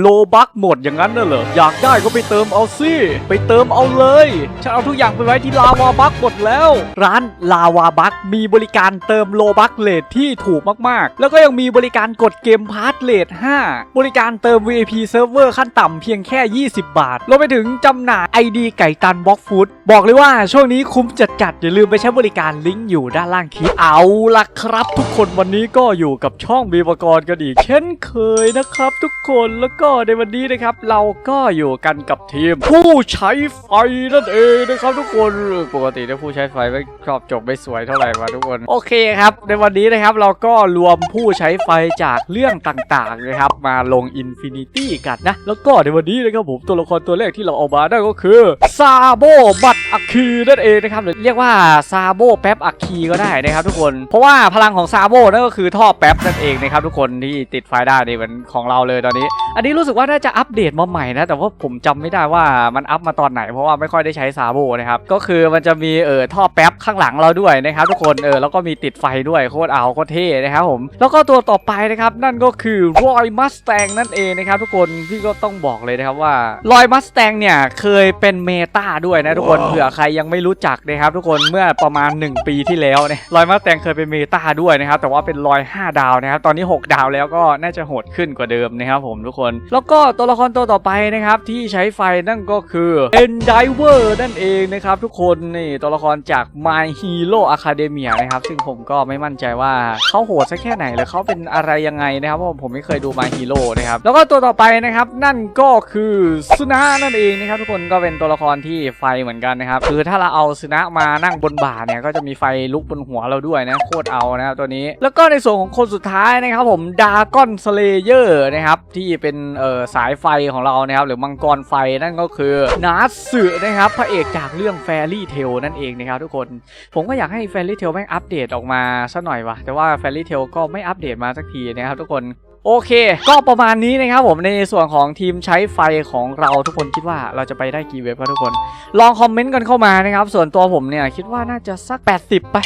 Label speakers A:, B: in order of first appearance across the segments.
A: โลบักหมดอย่างนั้นน่ะเหรอ อยากได้ก็ไปเติมเอาสิไปเติมเอาเลย ฉันเอาทุกอย่างไปไว้ที่ลาวาบักหมดแล้ว ร้านลาวาบักมีบริการเติมโลบักเลทที่ถูกมากๆ แล้วก็ยังมีบริการกดเกมพาร์ทเลท5บริการเติม VIP Server ขั้นต่ำเพียงแค่ 20 บาทรวมไปถึงจำหน่าย ID ไก่ตันบล็อกฟูดบอกเลยว่าช่วงนี้คุ้มจัดๆอย่าลืมไปใช้บริการลิงก์อยู่ด้านล่างคลิปเอาล่ะครับ ทุกคนวันนี้ก็อยู่กับช่องบีบกรกันอีก เช่นเคยนะครับ ทุกคนแล้วก็็ในวันนี้นะครับ เราก็อยู่กันกับทีม ผู้ใช้ไฟนั่นเองนะครับทุกคนปกติถ้าผู้ใช้ไฟไม่ชอบจบไม่สวยเท่าไหร่มาทุกคนโอเคครับ ในวันนี้นะครับเราก็รวมผู้ใช้ไฟจากเรื่องต่างๆนะครับ มาลง Infinity กันนะ แล้วก็ในวันนี้นะครับผมตัวละครตัวแรกที่เราเอามาได้ก็คือซาโบบัตอัคคีนั่นเองนะครับหรือเรียกว่าซาโบแป๊บอัคคีก็ได้นะครับ ทุกคน เพราะว่าพลังของซาโบนั่นก็คือท่อแป๊บนั่นเองนะครับทุกคนที่ติดไฟได้นี่เหมือนของเราเลยตอนนี้ อันนี้รู้สึกว่าน่าจะอัปเดตมาใหม่นะ แต่ว่าผมจำไม่ได้ว่ามันอัปมาตอนไหน เพราะว่าไม่ค่อยได้ใช้ซาโบนะครับ ก็คือมันจะมีเออท่อแป๊บข้างหลังเราด้วยนะครับทุกคน เออแล้วก็มีติดไฟด้วยโคตรเอาโคตรเท่นะครับผม แล้วก็ตัวต่อไปนะครับนั่นก็คือรอยมัสแตงนั่นเองนะครับทุกคนพี่ก็ต้องบอกเลยนะครับว่ารอยมัสแตงเนี่ยเคยเป็นเมตาด้วยนะทุกคนเผื่อใครยังไม่รู้จักนะครับทุกคนเมื่อประมาณ 1 ปีที่แล้วเนี่ยรอยมัสแตงเคยเป็นเมตาด้วยนะครับแต่ว่าเป็นรอย5ดาวนะครับตอนนี้ 6 ดาวแล้วก็น่าจะโหดขึ้นกว่าเดิมนะครับผมทุกคนแล้วก็ตัวละครตัวต่อไปนะครับที่ใช้ไฟนั่นก็คือ Endiver นั่นเองนะครับทุกคนนี่ตัวละครจาก My Hero Academia นะครับซึ่งผมก็ไม่มั่นใจว่าเขาโหดสักแค่ไหนหรือเขาเป็นอะไรยังไงนะครับเพราะผมไม่เคยดู My Hero นะครับแล้วก็ตัวต่อไปนะครับนั่นก็คือสุนะนั่นเองนะครับทุกคนก็เป็นตัวละครที่ไฟเหมือนกันนะครับคือถ้าเราเอาสุนะมานั่งบนบ่าเนี่ยก็จะมีไฟลุกบนหัวเราด้วยนะโคตรเอานะครับตัวนี้ แล้วก็ในส่วนของคนสุดท้ายนะครับผมดากอนสเลเยอร์นะครับที่เป็นเอ่อสายไฟของเรานะครับหรือมังกรไฟนั่นก็คือนาสึนะครับพระเอกจากเรื่องแฟรี่เทลนั่นเองนะครับทุกคนผมก็อยากให้แฟรี่เทลแม่งอัปเดตออกมาสักหน่อยวะแต่ว่าแฟรี่เทลก็ไม่อัปเดตมาสักทีนะครับทุกคน โอเค ก็ประมาณนี้นะครับผมในส่วนของทีมใช้ไฟของเราทุกคนคิดว่าเราจะไปได้กี่เว็บครับทุกคน ลองคอมเมนต์กันเข้ามานะครับ ส่วนตัวผมเนี่ยคิดว่าน่าจะสัก 80 ไป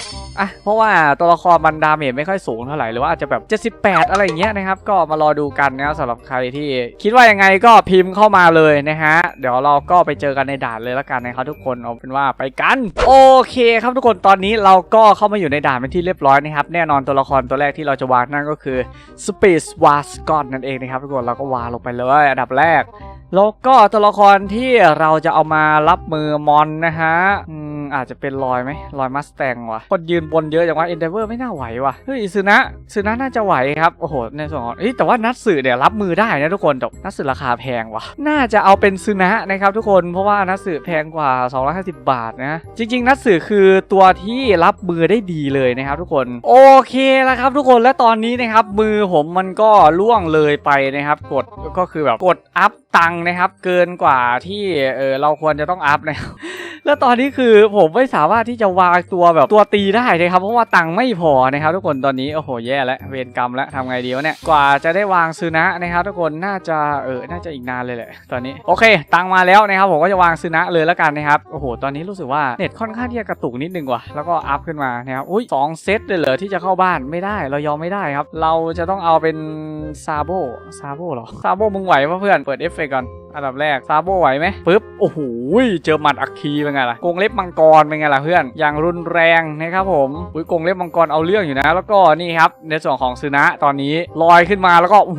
A: อะเพราะว่าตัวละครมันดาเมจไม่ค่อยสูงเท่าไหร่หรือว่าอาจจะแบบ 78 อะไรเงี้ยนะครับก็มารอดูกันนะครับสำหรับใครที่คิดว่ายังไงก็พิมพ์เข้ามาเลยนะฮะเดี๋ยวเราก็ไปเจอกันในด่านเลยละกันนะครับทุกคนเอาเป็นว่าไปกัน โอเคครับทุกคนตอนนี้เราก็เข้ามาอยู่ในด่านเป็นที่เรียบร้อยนะครับแน่นอนตัวละครตัวแรกที่เราจะวางนั่นก็คือ Space าสกอตนั่นเองนะครับทุกคนเราก็วางลงไปเลยอันดับแรก แล้วก็ตัวละครที่เราจะเอามารับมือมอนนะฮะอืม อาจจะเป็นลอยไหมลอยมัสแตงวะคนยืนบนเยอะอย่างว่าเอนเดเวอร์ไม่น่าไหววะเฮ้ยซึนะซึนะน่าจะไหวครับโอ้โหในส่วนของเอ้ยแต่ว่านัดสื่อเนี่ยรับมือได้นะทุกคนแต่นัดสื่อราคาแพงวะน่าจะเอาเป็นซึนะนะครับทุกคนเพราะว่านัดสื่อแพงกว่า 250 บาทนะจริง ๆ นัดสื่อคือตัวที่รับมือได้ดีเลยนะครับทุกคนโอเคแล้วครับทุกคนและตอนนี้นะครับมือผมมันก็ล่วงเลยไปนะครับกดก็คือแบบกดอัพตังค์นะครับเกินกว่าที่เออเราควรจะต้องอัพนะครับ แล้วตอนนี้คือผมไม่สามารถที่จะวางตัวแบบตัวตีได้นะครับ เพราะว่าตังค์ไม่พอนะครับ ทุกคนตอนนี้โอ้โหแย่แล้วเวรกรรมแล้วทำไงดีวะเนี่ยกว่าจะได้วางซึนะนะครับ ทุกคนน่าจะเออน่าจะอีกนานเลยแหละตอนนี้โอเค ตังค์มาแล้วนะครับผมก็จะวางซึนะเลยแล้วกันนะครับโอ้โหตอนนี้รู้สึกว่าเน็ตค่อนข้างที่จะกระตุกนิดนึงว่ะแล้วก็อัพขึ้นมานะครับอุ้ยสองเซตเลยเหรอที่จะเข้าบ้านไม่ได้เรายอมไม่ได้ครับ เราจะต้องเอาเป็นซาโบซาโบหรอซาโบมึงไหวปะเพื่อนเปิดเอฟเฟกก่อนอันดับแรกซาโบไหวไหมปึ๊บโอ้โหเจอหมัดอัคคีเป็นไงล่ะกงเล็บมังกรเป็นไงล่ะเพื่อนอย่างรุนแรงนะครับผมอุ้ยกงเล็บมังกรเอาเรื่องอยู่นะ แล้วก็นี่ครับในส่วนของซึนะตอนนี้ลอยขึ้นมาแล้วก็อื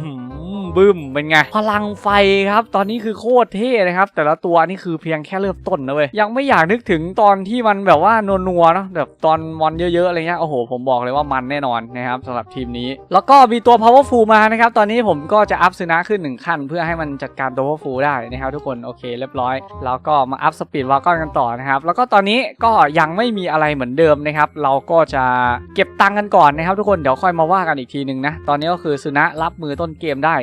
A: บึ้มเป็นไง พลังไฟครับ ตอนนี้คือโคตรเท่นะครับ แต่ละตัวนี่คือเพียงแค่เริ่มต้นนะเว้ย ยังไม่อยากนึกถึงตอนที่มันแบบว่านัวๆเนาะแบบตอนมอนเยอะๆอะไรเงี้ย โอ้โห ผมบอกเลยว่ามันแน่นอนนะครับสำหรับทีมนี้ แล้วก็มีตัว powerful มานะครับ ตอนนี้ผมก็จะอัพซึนะขึ้นหนึ่งขั้น เพื่อให้มันจัดการตัว powerful ได้นะครับทุกคน โอเค เรียบร้อย แล้วก็มาอัพสปีดวากอนกันต่อนะครับ แล้วก็ตอนนี้ก็ยังไม่มีอะไรเหมือนเดิมนะครับ เราก็จะเก็บตังค์กันก่อนนะครับ ทุกคน เดี๋ยวค่อยมาว่ากันอีกทีนึงนะ ตอนนี้ก็คือซึนะรับมือต้นเกมได้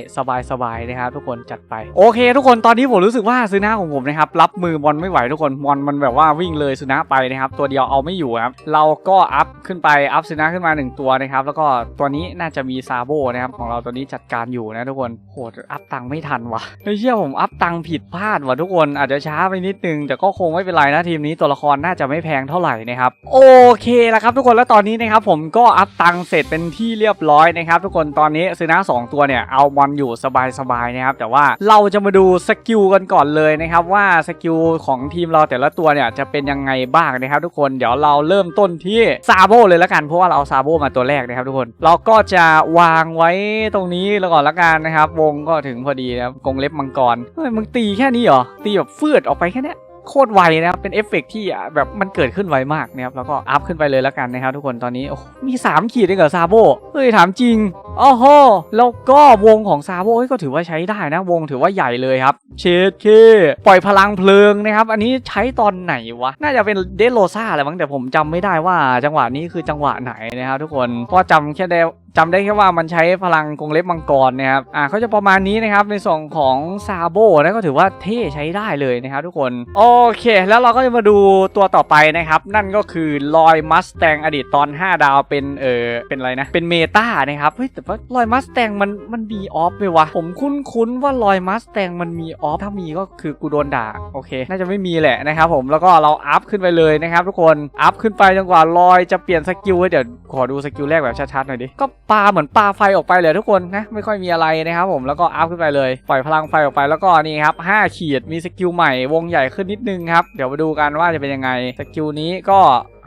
A: สบายๆนะครับทุกคนจัดไปโอเค ทุกคนตอนนี้ผมรู้สึกว่าซึนะของผมนะครับรับมือบอลไม่ไหวทุกคนบอลมันแบบว่าวิ่งเลยซึนะไปนะครับตัวเดียวเอาไม่อยู่ครับเราก็อัพขึ้นไปอัพซึนะขึ้นมาหนึ่งตัวนะครับแล้วก็ตัวนี้น่าจะมีซาโบนะครับของเราตัวนี้จัดการอยู่นะทุกคนโหอัพตังค์ไม่ทันวะเฮ้ยเชื่อผมอัพตังค์ผิดพลาดวะทุกคนอาจจะช้าไปนิดนึงแต่ก็คงไม่เป็นไรนะทีมนี้ตัวละครน่าจะไม่แพงเท่าไหร่นะครับโอเคแล้วครับทุกคนแล้วตอนนี้นะครับผมก็อัพตังค์เสร็จเป็นที่เรียบร้อยนะครับทุกคนตอนนี้ซึนะสตัวเนี่ยเอาบอลอยู่อยู่สบายๆนะครับแต่ว่าเราจะมาดูสกิลกันก่อนเลยนะครับว่าสกิลของทีมเราแต่ละตัวเนี่ยจะเป็นยังไงบ้างนะครับทุกคนเดี๋ยวเราเริ่มต้นที่ซาโบเลยละกันเพราะว่าเราเอาซาโบมาตัวแรกนะครับทุกคนเราก็จะวางไว้ตรงนี้แล้วก่อนละกันนะครับ วงก็ถึงพอดีนะครับกงเล็บมังกรเฮ้ยมึงตีแค่นี้เหรอตีแบบฟืดออกไปแค่นี้ โคตรไวนะครับ เป็นเอฟเฟกต์ที่แบบมันเกิดขึ้นไวมากนะครับ แล้วก็อัพขึ้นไปเลยแล้วกันนะครับทุกคน ตอนนี้มี 3 ขีดเองเหรอซาโบเฮ้ย ถามจริงอ้โหแล้วก็วงของซาโบก็ถือว่าใช้ได้นะ วงถือว่าใหญ่เลยครับ เชดเค ปล่อยพลังเพลิงนะครับ อันนี้ใช้ตอนไหนวะ น่าจะเป็นเดโลซ่าแหละมั้งแต่ผมจำไม่ได้ว่าจังหวะนี้คือจังหวะไหนนะครับทุกคนเพราะจำแค่ได้ จำได้แค่ว่ามันใช้พลังกรงเล็บมังกรนะครับอ่าเขาจะประมาณนี้นะครับในส่วนของซาโบนะก็ถือว่าเท่ใช้ได้เลยนะครับทุกคนโอเค แล้วเราก็จะมาดูตัวต่อไปนะครับ นั่นก็คือลอยมัสแตงอดีตตอน 5 ดาวเป็นเออเป็นอะไรนะเป็นเมตานะครับเฮ้ยแต่ว่าลอยมัสแตงมันมันมีออฟไหมวะผมคุ้นๆว่าลอยมัสแตงมันมีออฟถ้ามีก็คือกูโดนด่าโอเค น่าจะไม่มีแหละนะครับผมแล้วก็เราอัพขึ้นไปเลยนะครับทุกคนอัพขึ้นไปจนกว่าลอยจะเปลี่ยนสกิลเดี๋ยวขอดูสกิลแรกแบบชัดๆหน่อยดิก็ปาเหมือนปลาไฟออกไปเลยทุกคนนะไม่ค่อยมีอะไรนะครับผมแล้วก็อัพขึ้นไปเลยปล่อยพลังไฟออกไปแล้วก็นี่ครับ5ขีดมีสกิลใหม่วงใหญ่ขึ้นนิดนึงครับเดี๋ยวมาดูกันว่าจะเป็นยังไงสกิลนี้ก็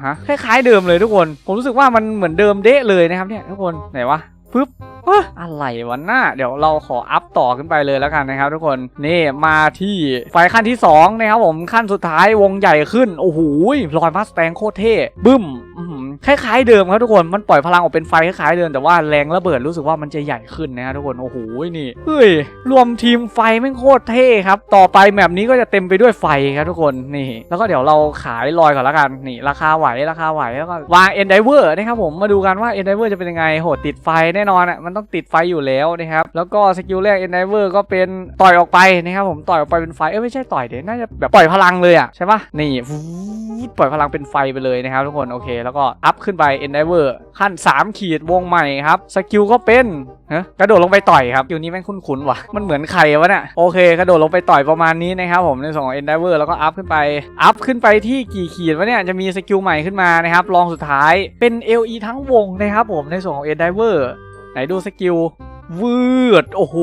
A: ฮะคล้ายๆเดิมเลยทุกคน ผมรู้สึกว่ามันเหมือนเดิมเดะเลยนะครับเนี่ยทุกคนไหนวะ ปึ๊บเอ้ออะไรวะหน้าเดี๋ยวเราขออัพต่อขึ้นไปเลยแล้วกันนะครับทุกคนนี่มาที่ไฟขั้นที่2นะครับผมขั้นสุดท้ายวงใหญ่ขึ้นโอ้โหลอยมาสแตงโคตรเท่บึ้มอื้อหือคล้ายๆเดิมครับทุกคนมันปล่อยพลังออกเป็นไฟคล้ายๆเดิมแต่ว่าแรงระเบิดรู้สึกว่ามันจะใหญ่ขึ้นนะครับทุกคนโอ้โหนี่เฮ้ยรวมทีมไฟแม่งโคตรเท่ครับต่อไปแมปนี้ก็จะเต็มไปด้วยไฟครับทุกคนนี่ แล้วก็เดี๋ยวเราขายลอยก่อนแล้วกันนี่ราคาไหวราคาไหวแล้วก็วางเอ็นไดเวอร์นะครับผมมาดูกันว่าเอ็นไดเวอร์จะเป็นยังไงโหติดไฟแแน่นอนอะมันต้องติดไฟอยู่แล้วนะครับแล้วก็สกิลแรกเอ็นไดเวอร์ก็เป็นต่อยออกไปนะครับผมต่อยออกไปเป็นไฟเอ้ยไม่ใช่ต่อยเดี๋ยวน่าจะแบบปล่อยพลังเลยอะใช่ปะนี่ฟูดปล่อยพลังเป็นไฟไปเลยนะครับทุกคนโอเคแล้วก็อัพขึ้นไปเอ็นไดเวอร์ขั้น 3 ขีดวงใหม่ครับสกิลก็เป็นกระโดดลงไปต่อยครับสกิลนี้แม่งคุ้นๆว่ะมันเหมือนใครวะเนี่ยโอเค กระโดดลงไปต่อยประมาณนี้นะครับผมในส่วนของเอ็นไดเวอร์แล้วก็อัพขึ้นไป อัพขึ้นไปที่กี่ขีดวะเนี่ยจะมีสกิลใหม่ขึ้นมานะครับลองสุดท้ายเป็น LE ทั้งวงนะครับผมในส่วนของเอ็นไดเวอร์ ดูสกิลวืดโอ้โห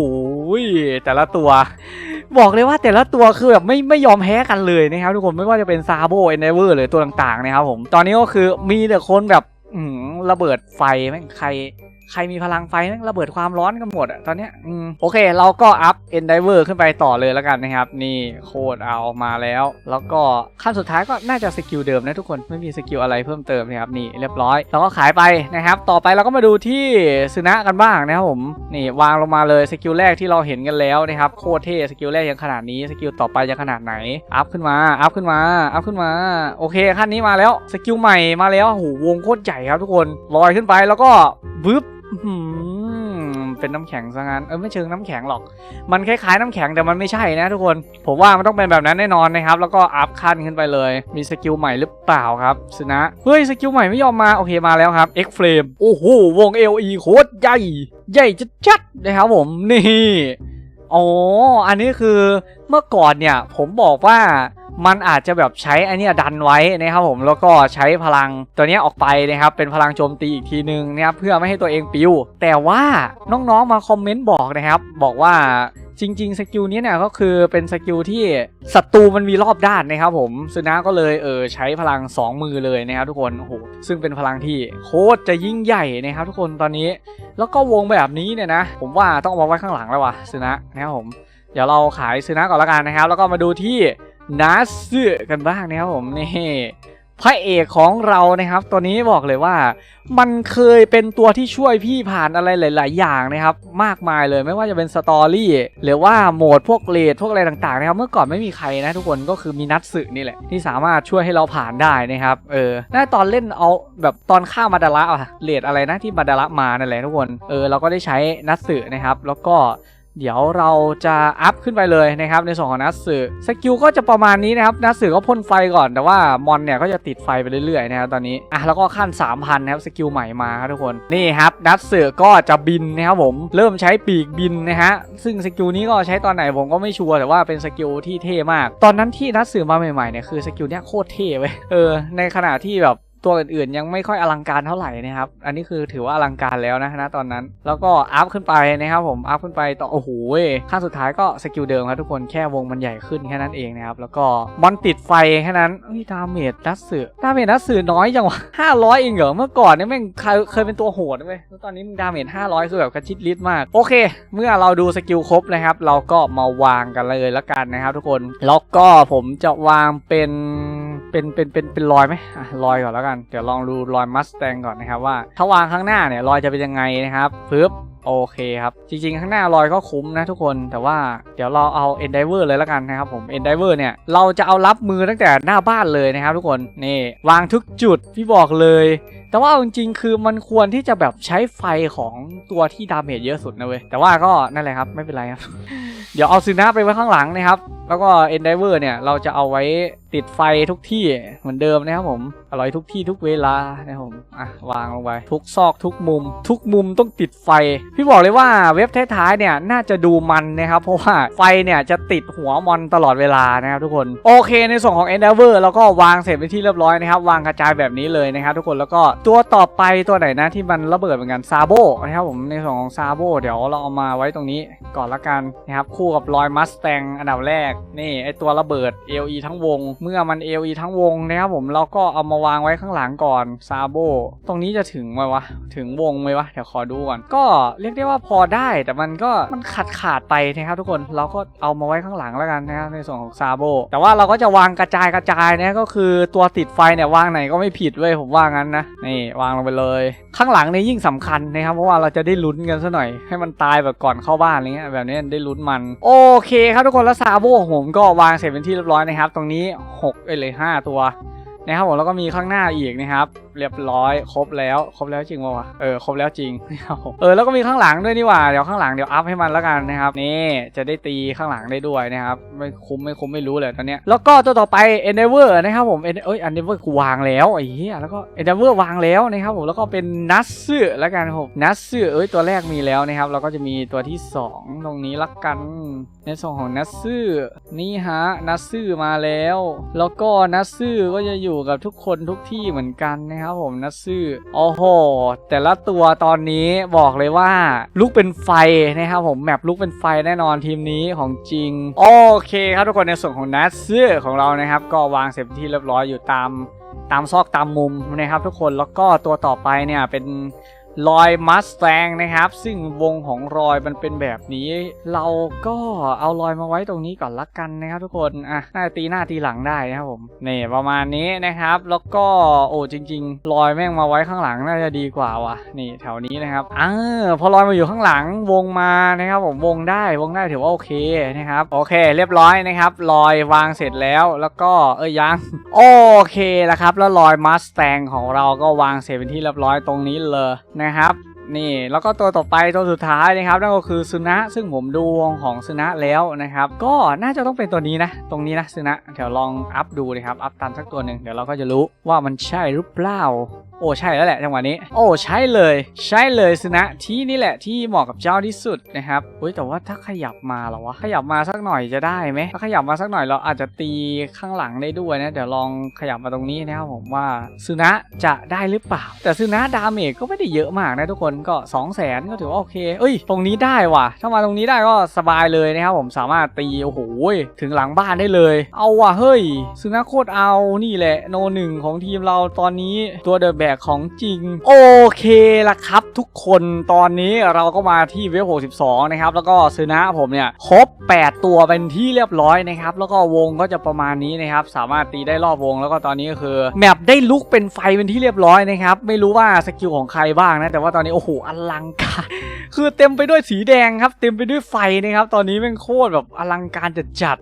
A: แต่ละตัว บอกเลยว่าแต่ละตัวคือแบบไม่ไม่ยอมแพ้กันเลยนะครับทุกคนไม่ว่าจะเป็นซาโบเอนเดเวอร์หรือตัวต่างๆนะครับผมตอนนี้ก็คือมีแต่คนแบบระเบิดไฟแม่งใคร ใครมีพลังไฟแม่งระเบิดความร้อนกันหมดอะตอนเนี้ยอืมโอเค เราก็อัพเอนไดเวอร์ขึ้นไปต่อเลยแล้วกันนะครับ นี่โคตรเอามาแล้ว แล้วก็ขั้นสุดท้ายก็น่าจะสกิลเดิมนะทุกคนไม่มีสกิลอะไรเพิ่มเติมนะครับนี่เรียบร้อยเราก็ขายไปนะครับ ต่อไปเราก็มาดูที่ซึนะกันบ้างนะครับผมนี่วางลงมาเลยสกิลแรกที่เราเห็นกันแล้วนะครับโคตรเท่สกิลแรกยังขนาดนี้สกิลต่อไปจะขนาดไหนอัพขึ้นมาอัพขึ้นมาอัพขึ้นมาโอเคขั้นนี้มาแล้วสกิลใหม่มาแล้วโอ้โหวงโคตรใหญ่ครับทุกคนลอยขึ้นไปแล้วก็บึ๊บ เป็นน้ำแข็งซะงั้นเออไม่เชิงน้ำแข็งหรอก มันคล้ายๆน้ำแข็งแต่มันไม่ใช่นะทุกคน ผมว่ามันต้องเป็นแบบนั้นแน่นอนนะครับ แล้วก็อัพขั้นขึ้นไปเลย มีสกิลใหม่หรือเปล่าครับสนะ เฮ้ยสกิลใหม่ไม่ยอมมา โอเคมาแล้วครับ X Flame โอ้โหวง LE โคตรใหญ่ ใหญ่จัดๆนะครับผมนี่อ๋ออันนี้คือเมื่อก่อนเนี่ยผมบอกว่า มันอาจจะแบบใช้อันนี้ดันไว้นะครับผมแล้วก็ใช้พลังตัวนี้ออกไปนะครับเป็นพลังโจมตีอีกทีนึงนะครับเพื่อไม่ให้ตัวเองปิว แต่ว่าน้องๆมาคอมเมนต์บอกนะครับ บอกว่าจริงๆสกิลนี้เนี่ยก็คือเป็นสกิลที่ศัตรูมันมีรอบด้านนะครับผมซึนะก็เลยเออใช้พลัง 2 มือเลยนะครับทุกคนโอ้โหซึ่งเป็นพลังที่โคตรจะยิ่งใหญ่นะครับทุกคนตอนนี้ แล้วก็วงแบบนี้เนี่ยนะ ผมว่าต้องเอาไว้ข้างหลังแล้ววะซึนะนะครับผมเดี๋ยวเราขายซึนะก่อนละกันนะครับ แล้วก็มาดูที่ นัสซึกันบ้างนะครับผมนี่พระเอกของเรานะครับ ตัวนี้บอกเลยว่า มันเคยเป็นตัวที่ช่วยพี่ผ่านอะไรหลาย ๆ อย่างนะครับ มากมายเลยไม่ว่าจะเป็นสตอรี่หรือว่าโหมดพวกเลดพวกอะไรต่าง ๆ นะครับ เมื่อก่อนไม่มีใครนะทุกคนก็คือมีนัดสึนี่แหละที่สามารถช่วยให้เราผ่านได้นะครับเออน่าตอนเล่นเอาแบบตอนฆ่ามาดาระอะเลดอะไรนะที่มาดาระมานั่นแหละทุกคนเออเราก็ได้ใช้นัดสึนะครับ แล้วก็ เดี๋ยวเราจะอัพขึ้นไปเลยนะครับในส่วนของนัสสึสกิลก็จะประมาณนี้นะครับนัสสึก็พ่นไฟก่อนแต่ว่ามอนเนี่ยก็จะติดไฟไปเรื่อยๆนะครับตอนนี้อะแล้วก็ขั้น 3,000นะครับสกิลใหม่มาครับทุกคนนี่ครับนัสสึก็จะบินนะครับผมเริ่มใช้ปีกบินนะฮะซึ่งสกิลนี้ก็ใช้ตอนไหนผมก็ไม่ชัวร์แต่ว่าเป็นสกิลที่เท่มาก ตอนนั้นที่นัสสึมาใหม่ๆเนี่ยคือสกิลเนี้ยโคตรเท่เว้ยเออในขณะที่แบบ ตัวอื่นๆ ยังไม่ค่อยอลังการเท่าไหร่นะครับ อันนี้คือถือว่าอลังการแล้วนะนะตอนนั้น แล้วก็อัพขึ้นไปนะครับผม อัพขึ้นไปต่อ โอ้โหขั้นสุดท้ายก็สกิลเดิมครับทุกคน แค่วงมันใหญ่ขึ้นแค่นั้นเองนะครับ แล้วก็มอนติดไฟแค่นั้นเอ้ยดาเมจนัดสือดาเมจนัดสือน้อยจังวะ500เองเหรอ เมื่อก่อนเนี่ยแม่งเคยเคยเป็นตัวโหดเว้ยแล้วตอนนี้มึงดาเมจ500คือแบบกระชิดลิดมาก โอเค เมื่อเราดูสกิลครบนะครับ เราก็มาวางกันเลยละกันนะครับ ทุกคน แล้วก็ผมจะวางเป็น เป็นเป็นเป็นเป็นรอยไหมอะรอยก่อนแล้วกันเดี๋ยวลองดูรอยมัสแตงก่อนนะครับว่าถ้าวางข้างหน้าเนี่ยรอยจะเป็นยังไงนะครับปึ๊บโอเคครับ จริงๆ ข้างหน้าลอยก็คุ้มนะทุกคนแต่ว่าเดี๋ยวเราเอา Endiver เลยแล้วกันนะครับผม Endiver เนี่ย เราจะเอารับมือตั้งแต่หน้าบ้านเลยนะครับทุกคน นี่ วางทุกจุดพี่บอกเลย แต่ว่าเอาจริงๆ คือมันควรที่จะแบบใช้ไฟของตัวที่ดาเมจเยอะสุดนะเว้ย แต่ว่าก็นั่นแหละครับไม่เป็นไรครับ เดี๋ยวเอาซึนาไปไว้ข้างหลังนะครับ แล้วก็ Endiver เนี่ยเราจะเอาไว้ ติดไฟทุกที่เหมือนเดิมนะครับผมอร่อยทุกที่ทุกเวลานะครับผมอะวางลงไปทุกซอกทุกมุม ทุกมุมต้องติดไฟ พี่บอกเลยว่าเว็บท้ายๆเนี่ยน่าจะดูมันนะครับเพราะว่าไฟเนี่ยจะติดหัวมอนตลอดเวลานะครับทุกคนโอเค ในส่วนของ Endeavor เราก็วางเสร็จไปนที่เรียบร้อยนะครับวางกระจายแบบนี้เลยนะครับทุกคนแล้วก็ตัวต่อไปตัวไหนนะที่มันระเบิดเหมือนกันซาโบนะครับผมในส่วนของซาโบเดี๋ยวเราเอามาไว้ตรงนี้ก่อนละกันนะครับคู่กับรอยมัสแตงอันดับแรกนี่ไอตัวระเบิด LE ทั้งวงเมื่อมัน LE ทั้งวงนะครับผมเราก็เอามาวางไว้ข้างหลังก่อนซาโบตรงนี้จะถึงไหมวะ ถึงวงไหมวะ เดี๋ยวขอดูก่อน ก็เรียกได้ว่าพอได้แต่มันก็มันขาดขาดไปนะครับทุกคนเราก็เอามาไว้ข้างหลังแล้วกันนะครับในส่วนของซาโบแต่ว่าเราก็จะวางกระจายกระจายนะก็คือตัวติดไฟเนี่ยวางไหนก็ไม่ผิดเว้ยผมว่างั้นนะนี่วางลงไปเลย ข้างหลังเนี่ยยิ่งสำคัญนะครับเพราะว่าเราจะได้ลุ้นกันซะหน่อย ให้มันตายแบบก่อนเข้าบ้านอะไรเงี้ยแบบนี้ได้ลุ้นมัน โอเคครับทุกคนแล้วซาโบผมก็วางเสร็จเป็นที่เรียบร้อยนะครับตรงนี้6เอ้ยเลย 5 ตัว นะครับผมแล้วก็มีข้างหน้าอีกนะครับเรียบร้อยครบแล้วครบแล้วจริงป่าวะเออครบแล้วจริงนะครับผมเออแล้วก็มีข้างหลังด้วยนี่ว่าเดี๋ยวข้างหลังเดี๋ยวอัพให้มันแล้วกันนะครับนี่จะได้ตีข้างหลังได้ด้วยนะครับไม่คุ้มไม่คุ้มไม่รู้เลยตอนเนี้ยแล้วก็ตัวต่อไป Endeavor นะครับผมเอ้ย Endeavor กูวางแล้วไอ้เหี้ยแล้วก็ Endeavor วางแล้วนะครับผมแล้วก็เป็นนัสซึแล้วกันครับผมนัสซึเอ้ยตัวแรกมีแล้วนะครับแล้วก็จะมีตัวที่สองตรงนี้ละกันในส่วนของนัสซึนี่ฮะนัสซึมาแล้ว แล้วก็นัสซึก็จะอยู่กับทุกคนทุกที่เหมือนกันนะครับผมนัสซึโอ้โห แต่ละตัวตอนนี้บอกเลยว่าลุกเป็นไฟนะครับผมแมปลุกเป็นไฟแน่นอนทีมนี้ของจริง โอเคครับทุกคนในส่วนของนัสซึของเรานะครับ ก็วางเสร็จที่เรียบร้อยอยู่ตามตามซอกตามมุมนะครับทุกคนแล้วก็ตัวต่อไปเนี่ยเป็น รอยมัสแตงนะครับ ซึ่งวงของรอยมันเป็นแบบนี้ เราก็เอารอยมาไว้ตรงนี้ก่อนละกันนะครับทุกคนอะน่าตีหน้าตีหลังได้นะครับผมนี่ประมาณนี้นะครับ แล้วก็โอ้จริง ๆ รอยแม่งมาไว้ข้างหลังน่าจะดีกว่าว่ะนี่แถวนี้นะครับอ่าพอรอยมาอยู่ข้างหลังวงมานะครับผมวงได้วงได้ถือว่าโอเคนะครับโอเค เรียบร้อยนะครับรอยวางเสร็จแล้วแล้วก็เอ้ยยังโอเคแล้วครับ แล้วรอยมัสแตงของเราก็วางเสร็จเป็นที่เรียบร้อยตรงนี้เลยนะครับ นี่แล้วก็ตัวต่อไปตัวสุดท้ายนะครับนั่นก็คือซึนะซึ่งผมดูวงของซึนะแล้วนะครับ ก็น่าจะต้องเป็นตัวนี้นะ ตรงนี้นะซึนะเดี๋ยวลองอัพดูนะครับอัพตามสักตัวหนึ่งเดี๋ยวเราก็จะรู้ว่ามันใช่หรือเปล่า โอ้ใช่แล้วแหละจังหวะนี้ โอ้ใช่เลย ใช่เลยซึนะที่นี่แหละที่เหมาะกับเจ้าที่สุดนะครับเฮ้ยแต่ว่าถ้าขยับมาเหรอวะขยับมาสักหน่อยจะได้ไหมถ้าขยับมาสักหน่อยเราอาจจะตีข้างหลังได้ด้วยนะเดี๋ยวลองขยับมาตรงนี้นะครับผมว่าซึนะจะได้หรือเปล่า แต่ซึนะดาเมจก็ไม่ได้เยอะมากนะทุกคนก็2 0 0แสนก็ถือว่าโอเคเอ้ย ตรงนี้ได้ว่ะถ้ามาตรงนี้ได้ก็สบายเลยนะครับผมสามารถตีโอ้โหถึงหลังบ้านได้เลย เอาว่ะเฮ้ยซึนะโคตรเอานี่แหละโนหนึ่งของทีมเราตอนนี้ตัวเดอะแบกของจริง โอเคละครับทุกคนตอนนี้เราก็มาที่เวฟ62 นะครับ แล้วก็ซึนะผมเนี่ยครบ 8 ตัวเป็นที่เรียบร้อยนะครับ แล้วก็วงก็จะประมาณนี้นะครับ สามารถตีได้รอบวง แล้วก็ตอนนี้ก็คือแมปได้ลุกเป็นไฟเป็นที่เรียบร้อยนะครับ ไม่รู้ว่าสกิลของใครบ้างนะ แต่ว่าตอนนี้โอ้โหอลังการ คือเต็มไปด้วยสีแดงครับ เต็มไปด้วยไฟนะครับ ตอนนี้แม่งโคตรแบบอลังการจัดจัด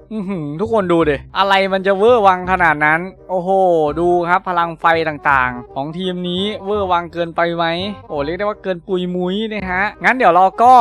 A: ทุกคนดูดิอะไรมันจะเวอร์วังขนาดนั้น โอ้โห ดูครับพลังไฟต่างๆ ของทีมมนี้เวอร์วังเกินไปไหมโอ้เรียกได้ว่าเกินปุยมุ้ยนะฮะงั้นเดี๋ยวเราก็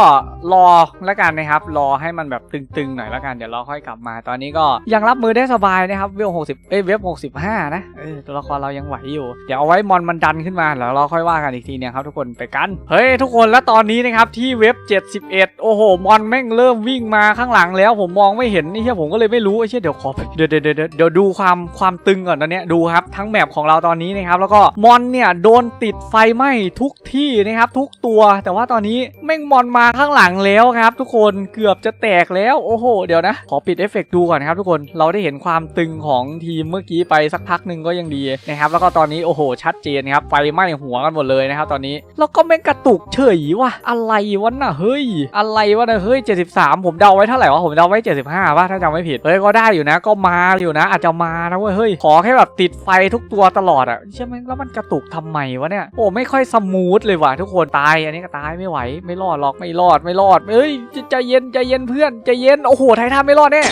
A: รอแล้วกันนะครับ รอให้มันแบบตึงๆหน่อยแล้วกันเดี๋ยวเราค่อยกลับมาตอนนี้ก็ยังรับมือได้สบายนะครับเวล60เอ้ยเว็บ65นะเออตัวละครเรายังไหวอยู่เดี๋ยวเอาไว้มอนมันดันขึ้นมาแล้วเราค่อยว่ากันอีกทีเนี่ยครับทุกคนไปกันเฮ้ยทุกคนแล้วตอนนี้นะครับที่เว็บ 71 โอ้โหมอนแม่งเริ่มวิ่งมาข้างหลังแล้วผมมองไม่เห็นนี่เชี่ยผมก็เลยไม่รู้ไอ้เชี่ยเดี๋ยวขอเดี๋ยวเดี๋ยวเดี๋ยวเดี๋ยวดูความความตึงก่อนตอนเนี้ยดูครับทั้งแมปของเราตอนนี้นะครับแล้วก็มอนเนี่ยโดนติดไฟไหม้ทุกที่นะครับทุกตัว แต่ว่าตอนนี้แม่งมอนมาข้างหลังแล้วครับ ทุกคนเกือบจะแตกแล้วโอ้โหเดี๋ยวนะ ขอปิดเอฟเฟกต์ดูก่อนครับทุกคนเราได้เห็นความตึงของทีมเมื่อกี้ไปสักพักหนึ่งก็ยังดีนะครับแล้วก็ตอนนี้โอ้โห ชัดเจนครับไฟไหม้หัวกันหมดเลยนะครับตอนนี้แล้วก็แม่งกระตุกเฉยว่ะอะไรวะน่ะเฮ้ย อะไรวะน่ะเฮ้ย 73 ผมเดาไว้เท่าไหร่วะผมเดาไว้ 75ป่ะถ้าจำไม่ผิดเฮ้ยก็ได้อยู่นะ ก็มาอยู่นะ อาจจะมานะเว้ยเฮ้ยขอแค่แบบติดไฟทุกตัวตลอดอะใช่ไหมแล้วมันกระตุกทำไมวะเนี่ยโอ้ไม่ค่อยสมูทเลยว่ะทุกคนตายอันนี้ก็ตายไม่ไหว ไม่รอดหรอกไม่รอดไม่รอดเอ้ยใจเย็นใจเย็นเพื่อนใจเย็นโอ้โหไททันไม่รอดแน่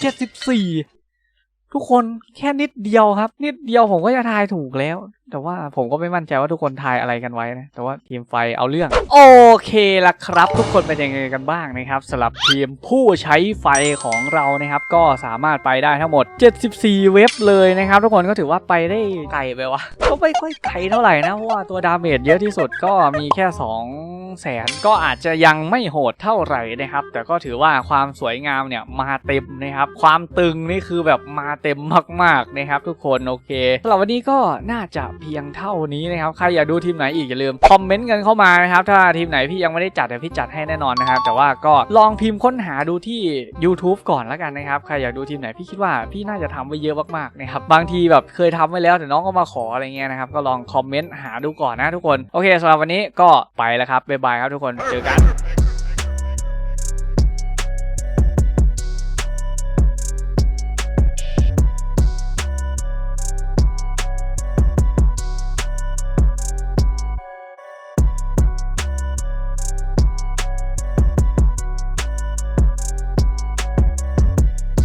A: เจ็ดสิบสี่ทุกคนแค่นิดเดียวครับ นิดเดียวผมก็จะทายถูกแล้ว แต่ว่าผมก็ไม่มั่นใจว่าทุกคนทายอะไรกันไว้นะ แต่ว่าทีมไฟเอาเรื่อง โอเคละครับ ทุกคนเป็นยังไงกันบ้างนะครับสำหรับทีมผู้ใช้ไฟของเรานะครับ ก็สามารถไปได้ทั้งหมด 74 เว็บเลยนะครับ ทุกคนก็ถือว่าไปได้ไกลไปวะก็ไม่ค่อยไกลเท่าไหร่นะเพราะว่าตัวดาเมจเยอะที่สุดก็มีแค่ 2 แสนก็อาจจะยังไม่โหดเท่าไหร่นะครับ แต่ก็ถือว่าความสวยงามเนี่ยมาเต็มนะครับ ความตึงนี่คือแบบมาเต็มมากๆนะครับ ทุกคนโอเคสำหรับวันนี้ก็น่าจะเพียงเท่านี้นะครับใครอยากดูทีมไหนอีกอย่าลืมคอมเมนต์กันเข้ามานะครับถ้าทีมไหนพี่ยังไม่ได้จัดเดี๋ยวพี่จัดให้แน่นอนนะครับแต่ว่าก็ลองพิมพ์ค้นหาดูที่ YouTube ก่อนแล้วกันนะครับใครอยากดูทีมไหนพี่คิดว่าพี่น่าจะทำไว้เยอะมากๆนะครับบางทีแบบเคยทำไว้แล้วแต่น้องก็มาขออะไรเงี้ยนะครับก็ลองคอมเมนต์หาดูก่อนนะทุกคนโอเคสำหรับวันนี้ก็ไปแล้วครับบ๊ายบายครับทุกคนเจอกัน